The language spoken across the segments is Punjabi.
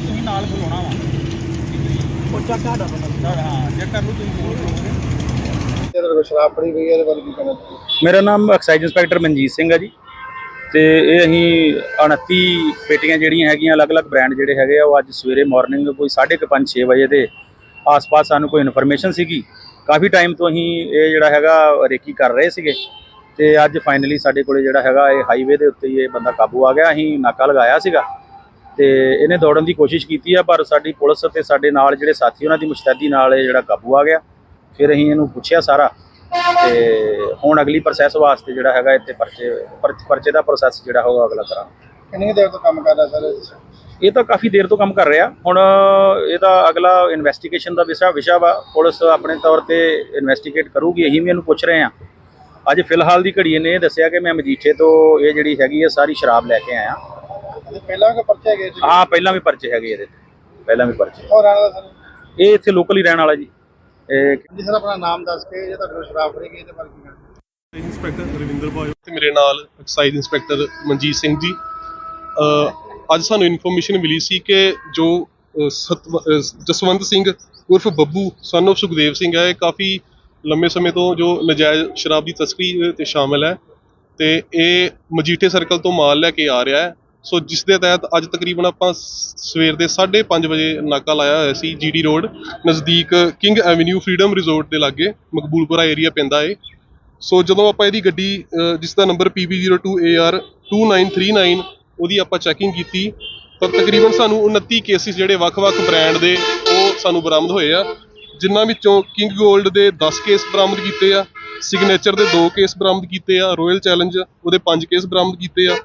ਤੇ ਤੁਸੀਂ ਨਾਲ ਬੁਲਾਉਣਾ ਵਾ। ਉਹ ਚੱਕ ਸਾਡਾ ਬੰਦਾ। ਹਾਂ ਚੈੱਕ ਨੂੰ ਤੁਸੀਂ ਬੋਲ ਲਓਗੇ ਇਹਦੇ ਕੋਲ ਸ਼ਰਾਬ ਫੜੀ ਗਈ ਹੈ ਇਹਦੇ ਬਾਰੇ ਕੀ ਕਹਿਣਾ ਚਾਹੁੰਦੇ ਮੇਰਾ ਨਾਮ ਐਕਸਾਈਜ਼ ਇੰਸਪੈਕਟਰ ਮਨਜੀਤ ਸਿੰਘ ਹੈ ਜੀ। ਤੇ ਇਹ ਅਸੀਂ 29 ਪੇਟੀਆਂ ਜਿਹੜੀਆਂ ਹੈਗੀਆਂ ਅਲੱਗ-ਅਲੱਗ ਬ੍ਰਾਂਡ ਜਿਹੜੇ ਹੈਗੇ ਆ ਉਹ ਅੱਜ ਸਵੇਰੇ ਮਾਰਨਿੰਗ ਕੋਈ 5:30 6 ਵਜੇ ਦੇ ਆਸ-ਪਾਸ ਸਾਨੂੰ ਕੋਈ ਇਨਫੋਰਮੇਸ਼ਨ ਸੀਗੀ। ਕਾਫੀ ਟਾਈਮ ਤੋਂ ਅਸੀਂ ਇਹ ਜਿਹੜਾ ਹੈਗਾ ਰੇਕੀ ਕਰ ਰਹੇ ਸੀਗੇ। ਤੇ ਅੱਜ ਫਾਈਨਲੀ ਸਾਡੇ ਕੋਲੇ ਜਿਹੜਾ ਹੈਗਾ ਇਹ ਹਾਈਵੇ ਦੇ ਉੱਤੇ ਹੀ ਇਹ ਬੰਦਾ ਕਾਬੂ ਆ ਗਿਆ। ਅਸੀਂ ਨਾਕਾ ਲਗਾਇਆ ਸੀਗਾ। ਤੇ ਇਹਨੇ ਦੌੜਨ ਦੀ ਕੋਸ਼ਿਸ਼ ਕੀਤੀ ਆ ਪਰ ਸਾਡੀ ਪੁਲਿਸ ਤੇ ਸਾਡੇ ਨਾਲ ਜਿਹੜੇ ਸਾਥੀ ਉਹਨਾਂ ਦੀ ਮੁਸ਼ਤੈਦੀ ਨਾਲ ਇਹ ਜਿਹੜਾ ਕਾਬੂ ਆ ਗਿਆ। ਫਿਰ ਅਸੀਂ ਇਹਨੂੰ ਪੁੱਛਿਆ ਸਾਰਾ ਤੇ ਹੁਣ ਅਗਲੀ ਪ੍ਰੋਸੈਸ ਵਾਸਤੇ ਜਿਹੜਾ ਹੈਗਾ ਇੱਥੇ ਪਰਚੇ ਪਰਚ- ਪਰਚੇ ਦਾ ਪ੍ਰੋਸੈਸ ਜਿਹੜਾ ਹੋਗਾ ਅਗਲਾ ਕਰਾਂਗੇ। ਕਿੰਨੀ ਦੇਰ ਤੋਂ ਕੰਮ ਕਰ ਰਿਹਾ ਸਰ ਇਹ ਤਾਂ ਕਾਫੀ ਦੇਰ ਤੋਂ ਕੰਮ ਕਰ ਰਿਹਾ। ਹੁਣ ਇਹਦਾ ਅਗਲਾ ਇਨਵੈਸਟੀਗੇਸ਼ਨ ਦਾ ਵਿਸ਼ਾ ਵਿਸ਼ਾ ਵਾ। ਪੁਲਿਸ ਆਪਣੇ ਤੌਰ ਤੇ ਇਨਵੈਸਟੀਗੇਟ ਕਰੂਗੀ ਅਸੀਂ ਵੀ ਇਹਨੂੰ ਪੁੱਛ ਰਹੇ ਹਾਂ। ਅੱਜ ਫਿਲਹਾਲ ਦੀ ਘੜੀ ਇਹਨੇ ਇਹ ਦੱਸਿਆ ਕਿ ਮੈਂ ਮਜੀਠੇ ਤੋਂ ਇਹ ਜਿਹੜੀ ਹੈਗੀ ਹੈ ਸਾਰੀ ਸ਼ਰਾਬ ਲੈ ਕੇ ਆਇਆ। ਪਹਿਲਾਂ ਕਿ ਪਰਚੇ ਗਏ ਸੀ ਹਾਂ ਪਹਿਲਾਂ ਵੀ ਪਰਚੇ ਹੈਗੇ ਇਹਦੇ ਤੇ। ਪਹਿਲਾਂ ਵੀ ਪਰਚੇ। ਹੋਰ ਆਣਾ ਸਰ? ਇਹ ਇੱਥੇ ਲੋਕਲ ਹੀ ਰਹਿਣ ਵਾਲਾ ਜੀ। ਇਹ ਜੀ ਸਰ ਆਪਣਾ ਨਾਮ ਦੱਸ ਕੇ ਜੇ ਤੁਹਾਡੇ ਕੋਲ ਸ਼ਰਾਬ ਫੜੀ ਗਈ ਇਹਦੇ ਬਾਰੇ ਕੀ ਕਹਿਣਾ ਇੰਸਪੈਕਟਰ ਰਵਿੰਦਰ ਭਾਈ। ਤੇ ਮੇਰੇ ਨਾਲ ਐਕਸਾਈਜ਼ ਇੰਸਪੈਕਟਰ ਮਨਜੀਤ ਸਿੰਘ ਜੀ। ਅ, ਅੱਜ ਸਾਨੂੰ ਇਨਫੋਰਮੇਸ਼ਨ ਮਿਲੀ ਸੀ ਕਿ ਜੋ ਅ, ਸਤਵ- ਅ, ਜਸਵੰਤ ਸਿੰਘ ਉਰਫ ਬੱਬੂ son of ਸੁਖਦੇਵ ਸਿੰਘ ਹੈ ਇਹ ਕਾਫੀ ਲੰਮੇ ਸਮੇਂ ਤੋਂ ਜੋ ਨਜਾਇਜ਼ ਸ਼ਰਾਬ ਦੀ ਤਸਕਰੀ ਤੇ ਸ਼ਾਮਲ ਹੈ। ਤੇ ਇਹ ਮਜੀਠੇ ਸਰਕਲ ਤੋਂ ਮਾਲ ਲੈ ਕੇ ਆ ਰਿਹਾ ਹੈ। ਸੋ ਜਿਸ ਦੇ ਤਹਿਤ ਅੱਜ ਤਕਰੀਬਨ ਆਪਾਂ ਸਵੇਰ ਦੇ 5:30 ਵਜੇ ਨਾਕਾ ਲਾਇਆ ਹੋਇਆ ਸੀ ਜੀਡੀ ਰੋਡ ਨਜ਼ਦੀਕ ਕਿੰਗ ਐਵੇਨਿਊ ਫਰੀडम ਰਿਜ਼ੋਰਟ ਦੇ ਲਾਗੇ, ਮਕਬੂਲਪੁਰਾ ਏਰੀਆ ਪੈਂਦਾ ਏ। ਸੋ ਜਦੋਂ ਆਪਾਂ ਇਹਦੀ ਗੱਡੀ ਜਿਸ ਦਾ ਨੰਬਰ PB02AR 2939 ਉਹਦੀ ਆਪਾਂ ਚੈਕਿੰਗ ਕੀਤੀ, ਤਾਂ ਤਕਰੀਬਨ ਸਾਨੂੰ 29 ਕੇਸਿਸ ਜਿਹੜੇ ਵੱਖ-ਵੱਖ ਬ੍ਰਾਂਡ ਦੇ, ਉਹ ਸਾਨੂੰ ਬਰਾਮਦ ਹੋਏ ਆ। ਜਿਨ੍ਹਾਂ ਵਿੱਚੋਂ ਕਿੰਗ 골ਡ ਦੇ 10 ਕੇਸ ਬਰਾਮਦ ਕੀਤੇ ਆ ਸਿਗਨੇਚਰ ਦੇ 2 ਕੇਸ ਬਰਾਮਦ ਕੀਤੇ ਆ ਰਾਇਲ ਚੈਲੰਜ ਉਹਦੇ 5 ਕੇਸ ਬਰਾਮਦ ਕੀਤੇ ਆ।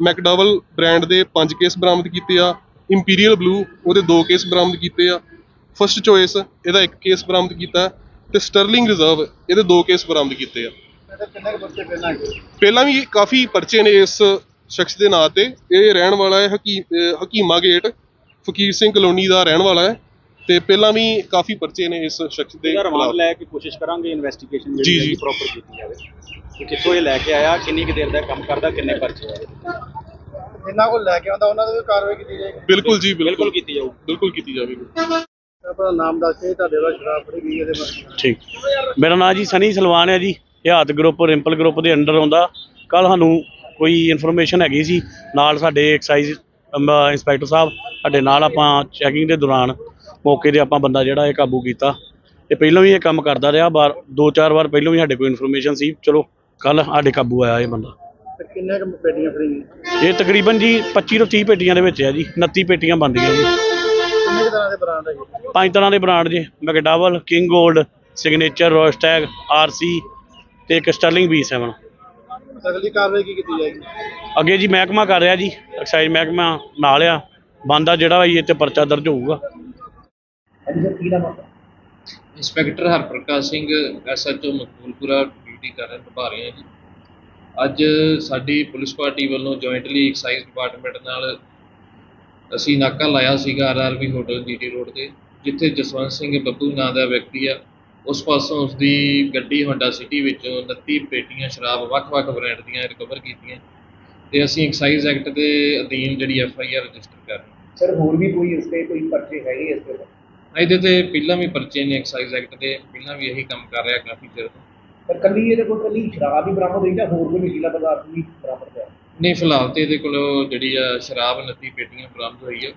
ਮੈਕਡਵਲ ਬ੍ਰਾਂਡ ਦੇ 5 ਕੇਸ ਬਰਾਮਦ ਕੀਤੇ ਆ ਇੰਪੀਰੀਅਲ ਬਲੂ ਉਹਦੇ 2 ਕੇਸ ਬਰਾਮਦ ਕੀਤੇ ਆ ਫਸਟ ਚੋਇਸ ਇਹਦਾ 1 ਕੇਸ ਬਰਾਮਦ ਕੀਤਾ ਤੇ ਸਟਰਲਿੰਗ ਰਿਜ਼ਰਵ ਇਹਦੇ 2 ਕੇਸ ਬਰਾਮਦ ਕੀਤੇ ਆ। ਪਹਿਲਾਂ ਵੀ ਕਾਫੀ ਪਰਚੇ ਨੇ ਇਸ ਸ਼ਖਸ ਦੇ ਨਾਂ ਤੇ ਇਹ ਰਹਿਣ ਵਾਲਾ ਹੈ ਹਕੀ ਹਕੀਮਾ ਗੇਟ ਫਕੀਰ ਸਿੰਘ ਕਲੋਨੀ ਦਾ ਰਹਿਣ ਵਾਲਾ ਹੈ ਤੇ ਪਹਿਲਾਂ ਵੀ ਕਾਫੀ ਪਰਚੇ ਨੇ ਇਸ ਸ਼ਖਸ ਦੇ ਖਿਲਾਫ। ਲੈ ਕੇ ਕੋਸ਼ਿਸ਼ ਕਰਾਂਗੇ ਇਨਵੈਸਟੀਗੇਸ਼ਨ ਜਿਹੜੀ ਪ੍ਰੋਪਰ ਕੀਤੀ ਜਾਵੇ। ਕਿ ਕਿੱਥੋਂ ਇਹ ਲੈ ਕੇ ਆਇਆ ਕਿੰਨੀ ਕੁ ਦੇਰ ਦਾ ਕੰਮ ਕਰਦਾ ਕਿੰਨੇ ਪਰਚੇ ਆ ਜਿੰਨਾ ਕੋਲ ਲੈ ਕੇ ਆਉਂਦਾ ਉਹਨਾਂ ਦੀ ਵੀ ਕਾਰਵਾਈ ਕੀਤੀ ਜਾਏਗੀ। ਬਿਲਕੁਲ ਜੀ ਬਿਲਕੁਲ। ਕੀਤੀ ਜਾਊ। ਬਿਲਕੁਲ ਕੀਤੀ ਜਾਵੇਗੀ। ਆਪਣਾ ਨਾਮ ਦੱਸ ਕੇ ਤੁਹਾਡੇ ਦਾ ਸ਼ਰਾਬ ਫੜੀ ਗਈ ਇਹਦੇ ਬਾਰੇ? ਠੀਕ। ਮੇਰਾ ਨਾਮ ਜੀ ਸਨੀ ਸਲਵਾਨ ਹੈ ਜੀ। ਹਯਾਤ ਗਰੁੱਪ ਰਿੰਪਲ ਗਰੁੱਪ ਦੇ ਅੰਡਰ ਆਉਂਦਾ। ਕੱਲ ਸਾਨੂੰ ਕੋਈ ਇਨਫੋਰਮੇਸ਼ਨ ਹੈਗੀ ਸੀ ਨਾਲ ਸਾਡੇ ਐਕਸਾਈਜ਼ ਇੰਸਪੈਕਟਰ ਸਾਹਿਬ ਸਾਡੇ ਨਾਲ ਆਪਾਂ ਚੈਕਿੰਗ ਦੇ ਦੌਰਾਨ ਮੌਕੇ ਤੇ ਆਪਾਂ ਬੰਦਾ ਜਿਹੜਾ ਇਹ ਕਾਬੂ ਕੀਤਾ। ਤੇ ਪਹਿਲਾਂ ਵੀ ਇਹ ਕੰਮ ਕਰਦਾ ਰਿਹਾ ਬਾਰ ਦੋ ਚਾਰ ਵਾਰ ਪਹਿਲਾਂ ਵੀ ਸਾਡੇ ਕੋਲ ਇਨਫੋਰਮੇਸ਼ਨ ਸੀ। ਚਲੋ ਕੱਲ ਸਾਡੇ ਕਾਬੂ ਆਇਆ ਇਹ ਬੰਦਾ। ਤੇ ਕਿੰਨੇ ਕੁ ਪੇਟੀਆਂ ਫੜੀ ਗਈ ਇਹ ਤਕਰੀਬਨ ਜੀ 25 ਤੋਂ 30 ਪੇਟੀਆਂ ਦੇ ਵਿੱਚ ਹੈ ਜੀ 29 ਪੇਟੀਆਂ ਬਣਦੀਆਂ ਜੀ। ਕਿੰਨੇ ਕੁ ਤਰ੍ਹਾਂ ਦੇ ਬ੍ਰਾਂਡ ਹੈਗੇ ਪੰਜ ਤਰ੍ਹਾਂ ਦੇ ਬ੍ਰਾਂਡ ਜੇ ਮੈਕਡਾਵਲ ਕਿੰਗ 골ਡ ਸਿਗਨੇਚਰ ਰੋਸਟੈਗ ਆਰਸੀ ਤੇ ਇੱਕ ਸਟਰਲਿੰਗ B7 ਅਗਲੀ ਕਾਰਵਾਈ ਕੀ ਕੀਤੀ ਜਾਏਗੀ? ਅੱਗੇ ਜੀ ਮਹਿਕਮਾ ਕਰ ਰਿਹਾ ਜੀ ਐਕਸਾਈਜ਼ ਮਹਿਕਮਾ ਨਾਲ ਆ ਬੰਦਾ ਜਿਹੜਾ ਵੀ ਇਹ ਤੇ ਪਰਚਾ ਦਰਜ ਹੋਊਗਾ। Inspector Harprakash Singh SHO Maqboolpura duty ਕਰ ਰਹੇ ਨਿਭਾ ਰਹੇ ਜੀ। ਅੱਜ ਸਾਡੀ ਪੁਲਿਸ ਪਾਰਟੀ ਵੱਲੋਂ ਜੁਆਇੰਟਲੀ ਐਕਸਾਈਜ਼ ਡਿਪਾਰਟਮੈਂਟ ਨਾਲ ਅਸੀਂ ਨਾਕਾ ਲਾਇਆ ਸੀਗਾ ਆਰਆਰਬੀ ਹੋਟਲ ਜੀਟੀ ਰੋਡ ਤੇ ਜਿੱਥੇ ਜਸਵੰਤ ਸਿੰਘ ਬੱਬੂ ਨਾਂ ਦਾ ਵਿਅਕਤੀ ਆ। ਉਸ ਪਾਸੋਂ ਉਸ ਦੀ ਗੱਡੀ ਹੋਂਡਾ ਸਿਟੀ ਵਿੱਚੋਂ 29 ਪੇਟੀਆਂ ਸ਼ਰਾਬ ਵੱਖ-ਵੱਖ ਬ੍ਰਾਂਡ ਦੀਆਂ ਰਿਕਵਰ ਕੀਤੀਆਂ ਤੇ ਅਸੀਂ ਐਕਸਾਈਜ਼ ਐਕਟ ਦੇ ਅਧੀਨ ਜਿਹੜੀ ਐਫ ਆਈ ਆਰ ਰਜਿਸਟਰ ਕਰ ਰਹੇ ਸਰ ਹੋਰ ਵੀ ਕੋਈ ਇਸ ਤੇ ਕੋਈ ਪਰਚੇ ਹੈਗੇ ਇਸ ਤੇ? ਇਹਦੇ ਤੇ ਪਹਿਲਾਂ ਵੀ ਪਰਚੇ ਨੇ ਐਕਸਾਈਜ਼ ਐਕਟ ਦੇ ਪਹਿਲਾਂ ਵੀ ਇਹੀ ਕੰਮ ਕਰ ਰਿਹਾ ਕਾਫੀ ਚਿਰ ਤੋਂ। ਪਰ ਕੱਲੀ ਇਹਦੇ ਕੋਲ ਕੱਲੀ ਸ਼ਰਾਬ ਹੀ ਬਰਾਮਦ ਹੋਈ ਜਾਂ ਹੋਰ ਕੋਈ ਨਸ਼ੀਲਾ ਪਦਾਰਥ ਵੀ ਬਰਾਮਦ ਹੋਇਆ? ਨਹੀਂ ਫਿਲਹਾਲ ਤੇ ਇਹਦੇ ਕੋਲ ਜਿਹੜੀ ਆ ਸ਼ਰਾਬ 29 ਪੇਟੀਆਂ ਬਰਾਮਦ ਹੋਈ ਆ।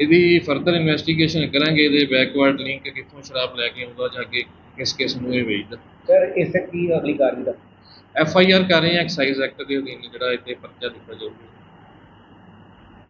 ਇਹਦੀ ਫਰਦਰ ਇਨਵੈਸਟੀਗੇਸ਼ਨ ਕਰਾਂਗੇ ਇਹਦੇ ਬੈਕਵਰਡ ਲਿੰਕ ਕਿੱਥੋਂ ਸ਼ਰਾਬ ਲੈ ਕੇ ਆਉਂਦਾ ਜਾਂ ਅੱਗੇ ਕਿਸ ਕਿਸ ਨੂੰ ਇਹ ਵੇਚਦਾ। ਸਰ ਇਸ ਕੀ ਅਗਲੀ ਕਾਰਵਾਈ ਦਾ? ਐਫ ਆਈ ਆਰ ਕਰ ਰਹੇ ਆ ਐਕਸਾਈਜ਼ ਐਕਟ ਦੇ ਅਧੀਨ ਜਿਹੜਾ ਇੱਥੇ ਪਰਚਾ ਦਿੱਤਾ ਜਾਊਗਾ।